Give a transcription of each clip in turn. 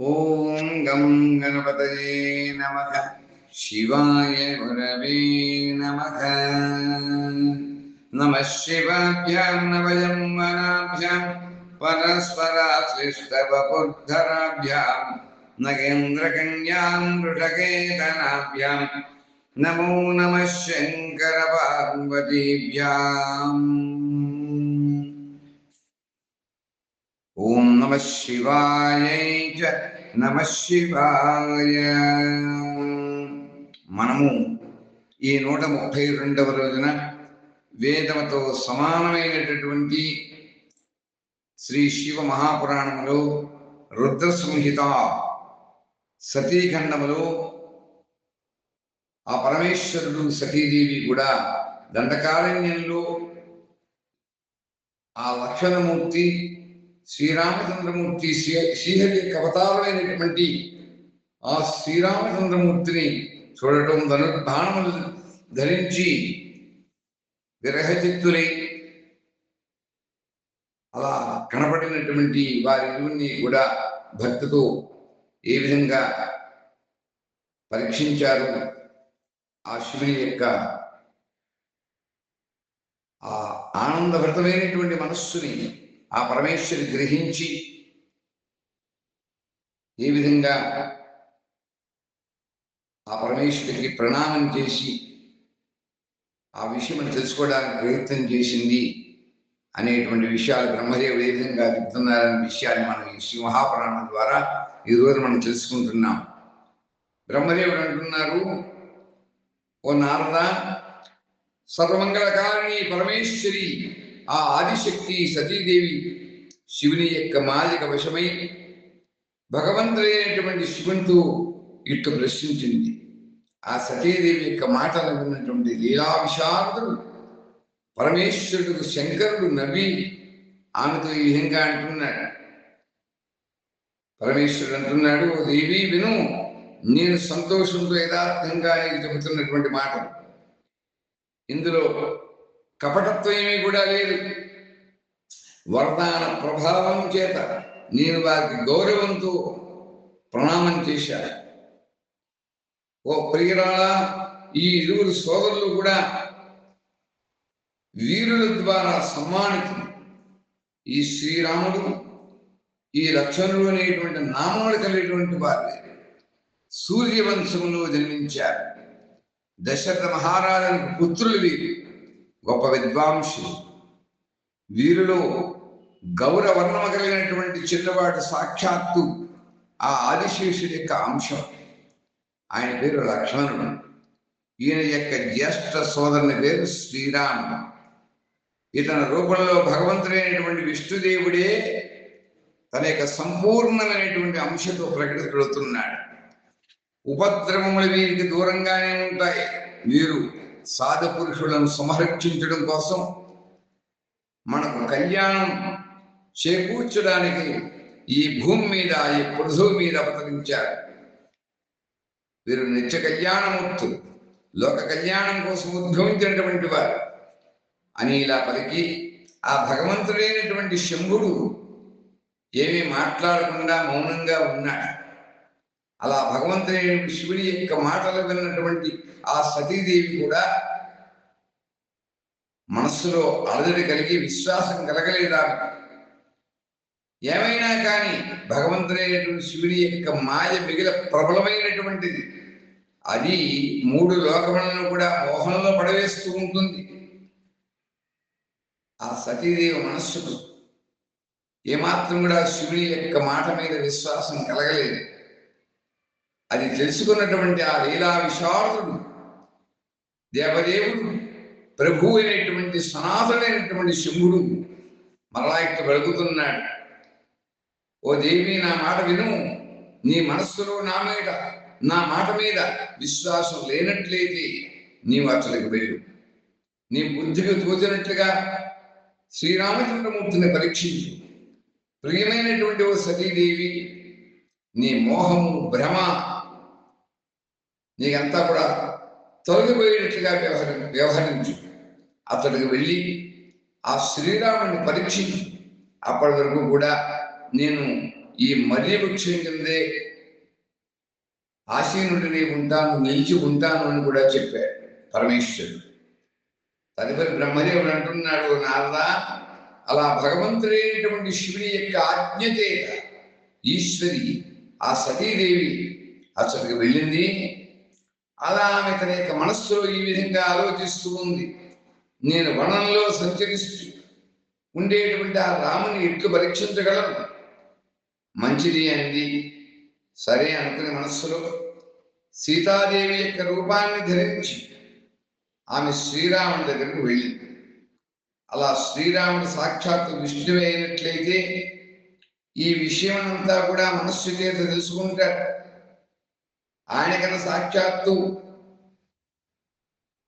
ॐ गं गणपतये नमः। शिवाय गुरवे नमः। नमः शिवाभ्यां नवयं वनाभ्यां परस्पराश्लिष्टवपुर्धराभ्यां नगेन्द्रकन्यां वृषकेतनाभ्यां नमो नमः शङ्करपार्वतीभ्याम्। ఓం నమ శివాయ చ నమ శివాయ మనము ఈ నూట ముప్పై రెండవ రోజున వేదముతో సమానమైనటువంటి శ్రీ శివ మహాపురాణములో రుద్ర సంహిత సతీఖండములో ఆ పరమేశ్వరుడు సతీదేవి కూడా దండకారణ్యంలో ఆ లక్షణమూర్తి శ్రీరామచంద్రమూర్తి శ్రీహరి యొక్క అవతారమైనటువంటి ఆ శ్రీరామచంద్రమూర్తిని చూడటం ధనుర్బాణములు ధరించి విరహచిత్తులై అలా కనపడినటువంటి వారి ఇరువుని కూడా భక్తితో ఏ విధంగా పరీక్షించారు? ఆ శివుని యొక్క ఆ ఆనందభరితమైనటువంటి మనస్సుని ఆ పరమేశ్వరి గ్రహించి ఏ విధంగా ఆ పరమేశ్వరికి ప్రణామం చేసి ఆ విషయం తెలుసుకోవడానికి ప్రయత్నం చేసింది అనేటువంటి విషయాలు బ్రహ్మదేవుడు ఏ విధంగా చెప్తున్నారనే విషయాన్ని మనం ఈ సింహాపురాణం ద్వారా ఈరోజు మనం తెలుసుకుంటున్నాం. బ్రహ్మదేవుడు అంటున్నారు ఓ నారద సర్వమంగళకారిణి పరమేశ్వరి ఆ ఆదిశక్తి సతీదేవి శివుని యొక్క మాలిక వశమై భగవంతుడైనటువంటి శివునితో ఇట్లు ప్రశ్నించింది. ఆ సతీదేవి యొక్క మాటలు విన్నటువంటి లీలా విశారదుడు పరమేశ్వరుడు శంకరుడు నవ్వి ఆమెతో ఈ విధంగా అంటున్నాడు. పరమేశ్వరుడు అంటున్నాడు దేవి విను నేను సంతోషంతో యథార్థంగా నీకు చెబుతున్నటువంటి మాటలు. ఇందులో కపటత్వం ఏమీ కూడా లేదు. వరదాన ప్రభావం చేత నేను వారికి గౌరవంతో ప్రణామం చేశాను. ఓ ప్రియురాల ఈ ఇరువురు సోదరులు కూడా వీరుల ద్వారా సమ్మానితులు. ఈ శ్రీరాముడు ఈ లక్ష్మణుడు అనేటువంటి నామములు కలిగినటువంటి వారు. సూర్యవంశంలో జన్మించారు. దశరథ మహారాజానికి పుత్రులు వీరు. గొప్ప విద్వాంసులు. వీరిలో గౌరవర్ణమ కలిగినటువంటి చిన్నవాడు సాక్షాత్తు ఆ ఆదిశేషుడి యొక్క అంశం. ఆయన పేరు లక్ష్మణుడు. ఈయన యొక్క జ్యేష్ఠ సోదరుని పేరు శ్రీరాముడు. ఇతని రూపంలో భగవంతుడైనటువంటి విష్ణుదేవుడే తన యొక్క సంపూర్ణమైనటువంటి అంశతో ప్రకటితుడుతున్నాడు ఉపద్రవములు వీరికి దూరంగానే ఉంటాయి. వీరు సాధు పురుషులను సంరక్షించడం కోసం మనకు కళ్యాణం చేకూర్చడానికి ఈ భూమి మీద ఈ పృథువు మీద అవతరించారు. వీరు నిత్య కళ్యాణమూర్తులు. లోక కళ్యాణం కోసం ఉద్భవించినటువంటి వారు. అని ఇలా పలికి ఆ భగవంతుడైనటువంటి శంభుడు ఏమీ మాట్లాడకుండా మౌనంగా ఉన్నాడు. అలా భగవంతుని శివుని యొక్క మాటలు విన్నటువంటి ఆ సతీదేవి కూడా మనస్సులో అలజడి కలిగి విశ్వాసం కలగలేదా? ఏమైనా కానీ భగవంతుడైనటువంటి శివుని యొక్క మాయ మిగిల ప్రబలమైనటువంటిది. అది మూడు లోకములను కూడా మోహంలో పడవేస్తూ ఉంటుంది. ఆ సతీదేవి మనస్సుకు ఏమాత్రం కూడా శివుని యొక్క మాట మీద విశ్వాసం కలగలేదు. అది తెలుసుకున్నటువంటి ఆ లీలా విశారదుడు దేవదేవుడు ప్రభు అయినటువంటి సనాతనైనటువంటి శంభుడు మరలా ఇక్కడ వెలుగుతున్నాడు. ఓ దేవి నా మాట విను. నీ మనస్సులో నా మీద నా మాట మీద విశ్వాసం లేనట్లయితే నీవు అతనికి వెళ్ళు నీ బుద్ధికి తోచినట్లుగా శ్రీరామచంద్రమూర్తిని పరీక్షించు. ప్రియమైనటువంటి ఓ సతీదేవి నీ మోహము భ్రమ నీకంతా కూడా తొలగిపోయేటట్లుగా వ్యవహరి వ్యవహరించు. అతడికి వెళ్ళి ఆ శ్రీరాముని పరీక్షించు. అప్పటి వరకు కూడా నేను ఈ మర్రి వృక్షం కిందే ఆసీనుడిని ఉంటాను నిలిచి ఉంటాను అని కూడా చెప్పాడు పరమేశ్వరుడు. తదుపరి బ్రహ్మదేవుడు అంటున్నాడు నారదా అలా భగవంతుడైనటువంటి శివుని యొక్క ఆజ్ఞతే ఈశ్వరి ఆ సతీదేవి అసలుకి వెళ్ళింది అలా ఆమె తన యొక్క మనస్సులో ఈ విధంగా ఆలోచిస్తూ ఉంది. నేను వనంలో సంచరిస్తూ ఉండేటువంటి ఆ రాముని ఎట్లు పరీక్షించగలను? మంచిది అంది. సరే అనుకుని మనస్సులో సీతాదేవి యొక్క రూపాన్ని ధరించి ఆమె శ్రీరాముడి దగ్గరకు వెళ్ళింది. అలా శ్రీరాముడు సాక్షాత్తు విష్ణువే అయినట్లయితే ఈ విషయం అంతా కూడా మనస్సు చేత తెలుసుకుంటాడు. ఆయన కన్నా సాక్షాత్తు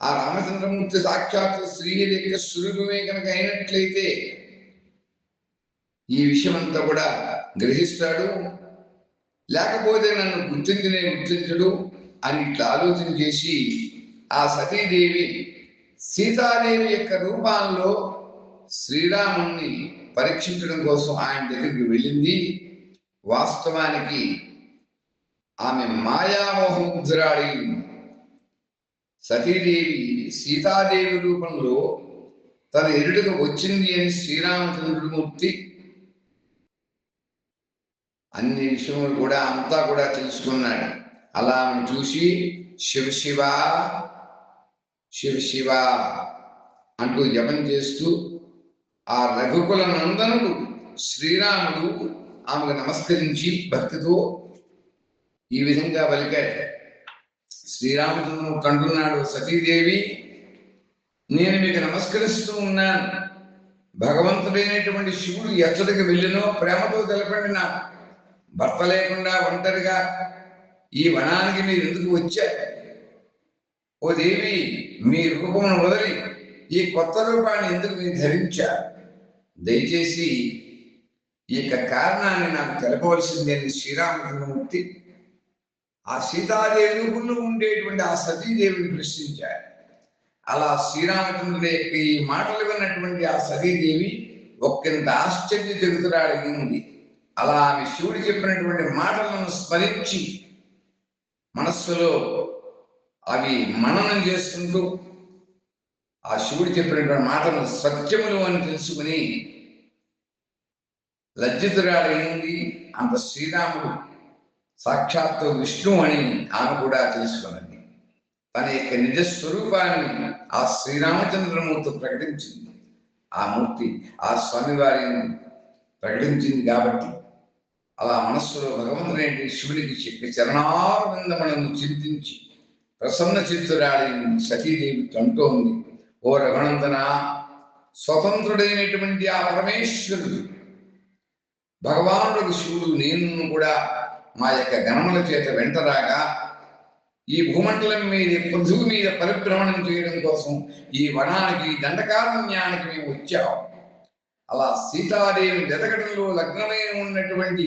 ఆ రామచంద్రమూర్తి సాక్షాత్తు శ్రీహరి యొక్క స్వరూపమే కనుక అయినట్లయితే ఈ విషయం అంతా కూడా గ్రహిస్తాడు. లేకపోతే నన్ను గుర్తించనే గుర్తించడు అని ఇట్లా ఆలోచన చేసి ఆ సతీదేవి సీతాదేవి యొక్క రూపాల్లో శ్రీరాముణ్ణి పరీక్షించడం కోసం ఆయన దగ్గరికి వెళ్ళింది. వాస్తవానికి ఆమె మాయామోహముద్రాడి సతీదేవి సీతాదేవి రూపంలో తన ఎరుడుకు వచ్చింది అని శ్రీరామచంద్రమూర్తి అన్ని విషయములు కూడా అంతా కూడా తెలుసుకున్నాడు. అలా చూసి శివ శివ శివ శివ అంటూ జపం చేస్తూ ఆ రఘుకుల నందనుడు శ్రీరాముడు ఆమెకు నమస్కరించి భక్తితో ఈ విధంగా పలికాడు శ్రీరామచంద్రుడు కంటున్నాడు సతీదేవి. నేను మీకు నమస్కరిస్తూ ఉన్నాను. భగవంతుడైనటువంటి శివుడు ఎచ్చడికి వెళ్ళినో ప్రేమతో తెలపండి నాకు భర్త లేకుండా ఒంటరిగా ఈ వనానికి మీరు ఎందుకు వచ్చారు? ఓ దేవి మీ రూపమును వదిలి ఈ కొత్త రూపాన్ని ఎందుకు మీరు ధరించారు? దయచేసి ఈ యొక్క కారణాన్ని నాకు తెలపవలసింది శ్రీరామచంద్రమూర్తి. ఆ సీతాదేవి రూపంలో ఉండేటువంటి ఆ సతీదేవిని ప్రశ్నించారు. అలా శ్రీరామచంద్రుడి యొక్క ఈ మాటలు విన్నటువంటి ఆ సతీదేవి ఒక్కంత ఆశ్చర్య జరుగుతురాడింది అలా ఆమె శివుడు చెప్పినటువంటి మాటలను స్మరించి మనస్సులో అవి మననం చేసుకుంటూ ఆ శివుడు చెప్పినటువంటి మాటలు సత్యములు అని తెలుసుకుని లజ్జితురాడైంది అంత శ్రీరాముడు సాక్షాత్తు విష్ణు అని ఆమె కూడా తెలుసుకున్నది తన యొక్క నిజ స్వరూపాన్ని ఆ శ్రీరామచంద్రమూర్తి ప్రకటించింది. ఆ మూర్తి ఆ స్వామివారిని ప్రకటించింది కాబట్టి అలా మనస్సులో భగవంతుడైన శివునికి చెప్పి చరణారవిందములను చింతించి ప్రసన్న చిత్తురాలి సతీదేవి అంటోంది ఓ రఘునందన స్వతంత్రుడైనటువంటి ఆ పరమేశ్వరుడు భగవానుడు శివుడు నేను కూడా మా యొక్క గణముల చేత వెంటరాగా ఈ భూమండలం మీద పృథువు మీద పరిభ్రమణం చేయడం కోసం ఈ వనానికి దండకారణ్యానికి మేము వచ్చాము అలా సీతాదేవి వెతకడంలో లగ్నమై ఉన్నటువంటి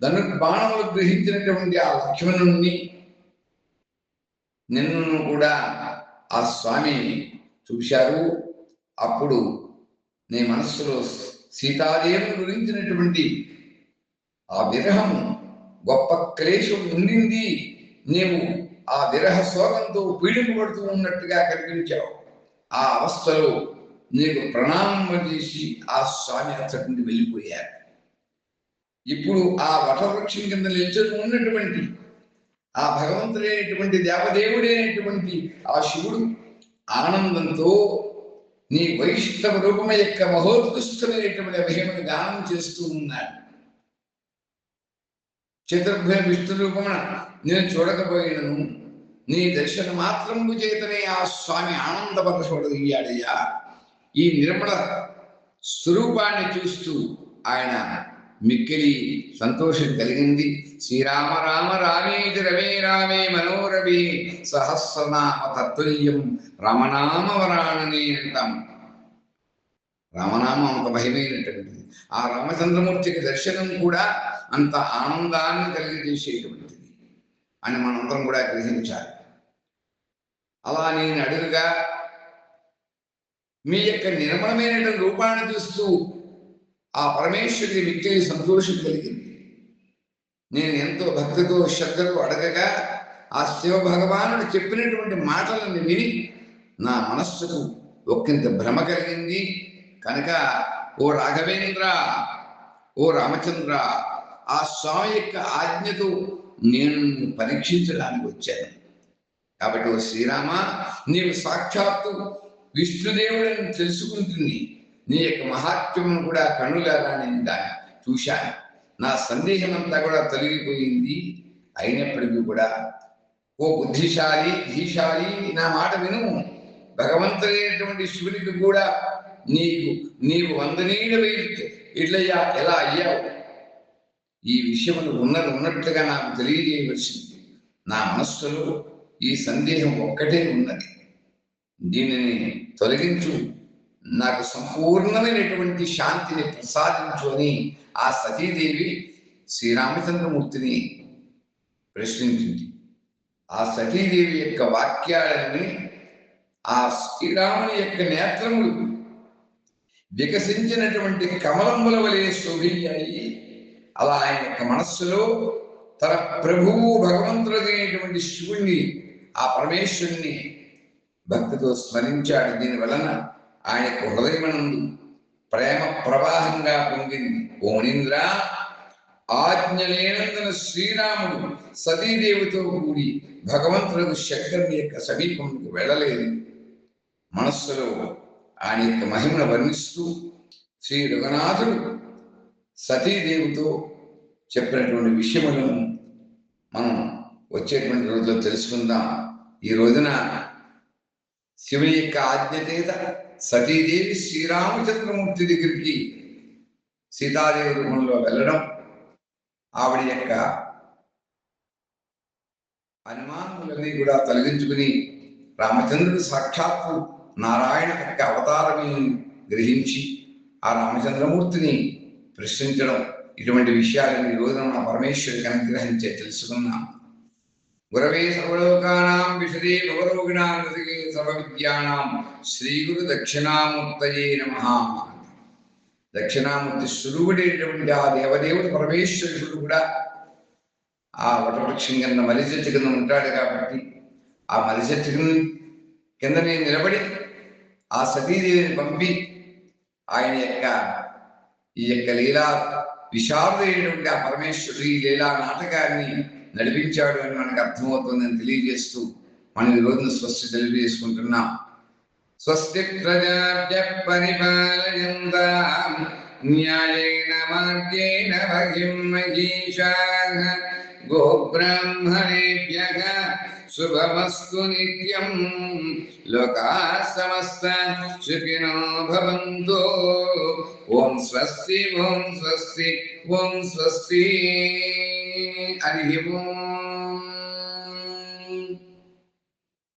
ధనుర్బాణములు గ్రహించినటువంటి ఆ లక్ష్మణుణ్ణి నిన్ను కూడా ఆ స్వామి చూశారు. అప్పుడు నీ మనస్సులో సీతాదేవిని గురించినటువంటి ఆ విరహము గొప్ప క్లేశం ఉండింది నీవు ఆ విరహ శోకంతో పీడింపబడుతూ ఉన్నట్టుగా కనిపించావు. ఆ అవస్థలో నీకు ప్రణామం చేసి ఆ స్వామి అచ్చటి నుండి వెళ్ళిపోయారు. ఇప్పుడు ఆ వటవృక్షం కింద నిల్చొని ఉన్నటువంటి ఆ భగవంతుడైనటువంటి దేవదేవుడైనటువంటి ఆ శివుడు ఆనందంతో నీ వైష్ణవ రూపం యొక్క మహోత్కృష్టమైనటువంటి అభిమను గానం చేస్తూ ఉన్నాడు. చతుర్భుజ విష్ణు రూపమున నేను చూడకపోయినను. నీ దర్శన మాత్రము చేతనే ఆ స్వామి ఆనందపరచబడయ్యాడయ్యా ఈ నిర్మల స్వరూపాన్ని చూస్తూ ఆయన మిక్కిలి సంతోషం కలిగింది. శ్రీరామ రామ రామేతి రమే రామే మనోరమే సహస్రనామ తత్తుల్యం రామనామ వరాణని అంటాం. రామనామం అంత భయమైనటువంటిది ఆ రామచంద్రమూర్తికి దర్శనం కూడా అంత ఆనందాన్ని కలిగజేసేటువంటిది అని మనందరం కూడా గ్రహించాలి. అలా నేను అడుగుగా మీ యొక్క నిర్మలమైనటువంటి రూపాన్ని చూస్తూ ఆ పరమేశ్వరి మిక్కిలి సంతోషం కలిగింది. నేను ఎంతో భక్తితో శ్రద్ధతో అడగగా ఆ శివ భగవానుడు చెప్పినటువంటి మాటలను విని నా మనస్సుకు ఒక్కింత భ్రమ కలిగింది. కనుక ఓ రాఘవేంద్ర ఓ రామచంద్ర ఆ స్వామి యొక్క ఆజ్ఞతో నేను పరీక్షించడానికి వచ్చాను. కాబట్టి ఓ శ్రీరామ నీవు సాక్షాత్తు విష్ణుదేవుడని తెలుసుకుంటుంది. నీ యొక్క మహాత్మ్యమును కూడా కనులారా నేను దాన్ని చూశాను. నా సందేహం అంతా కూడా తొలగిపోయింది. అయినప్పటికీ కూడా ఓ బుద్ధిశాలి ధీశాలి నా మాట విను. భగవంతుడైనటువంటి శివునికి కూడా నీకు నీవు వందనీయుడు ఇట్లయ్యా ఎలా అయ్యావు? ఈ విషయములు ఉన్నది ఉన్నట్లుగా నాకు తెలియజేయవలసింది. నా మనస్సులో ఈ సందేహం ఒక్కటే ఉన్నది. దీనిని తొలగించు. నాకు సంపూర్ణమైనటువంటి శాంతిని ప్రసాదించు అని ఆ సతీదేవి శ్రీరామచంద్రమూర్తిని ప్రశ్నించింది. ఆ సతీదేవి యొక్క వాక్యాలని ఆ శ్రీరాముని యొక్క నేత్రములు వికసించినటువంటి కమలంబుల వలె శోభిల్లాయి అలా ఆయన యొక్క మనస్సులో తన ప్రభువు భగవంతుడైనటువంటి శివుణ్ణి ఆ పరమేశ్వరుణ్ణి భక్తితో స్మరించాడు. దీని వలన ఆయన యొక్క హృదయమనందు ప్రేమ ప్రవాహంగా పొంగింది. ఓనింద్ర ఆజ్ఞ లేనందున శ్రీరాముడు సతీదేవితో కూడి భగవంతుడు శంకరుని యొక్క సమీపంకు వెళ్ళలేదు. మనస్సులో ఆయన యొక్క మహిమను వర్ణిస్తూ శ్రీ రఘునాథుడు సతీదేవితో చెప్పినటువంటి విషయములను మనం వచ్చేటువంటి రోజుల్లో తెలుసుకుందాం. ఈ రోజున శివుని యొక్క ఆజ్ఞ చేత సతీదేవి శ్రీరామచంద్రమూర్తి దగ్గరికి సీతాదేవి రూపంలో వెళ్ళడం ఆవిడ యొక్క అనుమానములన్నీ కూడా తొలగించుకుని రామచంద్రుడు సాక్షాత్తు నారాయణ యొక్క అవతారమే గ్రహించి ఆ రామచంద్రమూర్తిని ప్రశ్నించడం ఇటువంటి విషయాలను ఈ రోజున మన పరమేశ్వరికి అనుగ్రహించే తెలుసుకున్నాం గురవే సర్వలోకానాం విషదే భవరోగిణాం హృదయే సర్వ విద్యానాం శ్రీ గురు దక్షిణామూర్తయే నమ దక్షిణామూర్తి స్వరూపుడైనటువంటి ఆ దేవదేవుడు పరమేశ్వరుడు కూడా ఆ వటవృక్షం కింద మలి చెట్టు కింద ఉంటాడు కాబట్టి ఆ మలి చెట్టు కింద కిందనే నిలబడి ఆ సతీదేవిని పంపి ఆయన యొక్క ఈ యొక్క లీలా విశారదైనటువంటి ఆ పరమేశ్వరుడు ఈ లీలా నాటకాన్ని నడిపించాడు అని మనకు అర్థమవుతుందని తెలియజేస్తూ మనం ఈ రోజున స్వస్తి తెలియజేసుకుంటున్నాం. స్వస్తి ప్రజాభ్య పరిపాలయంతాం న్యాయేన మార్గేణ భగిం మహీషాః గోబ్రాహ్మణేభ్యः శుభమస్తు నిత్యం లోకా సమస్త సుఖినో భవంతు ఓం స్వస్తి ఓం స్వస్తి ఓం స్వస్తి హరి ఓం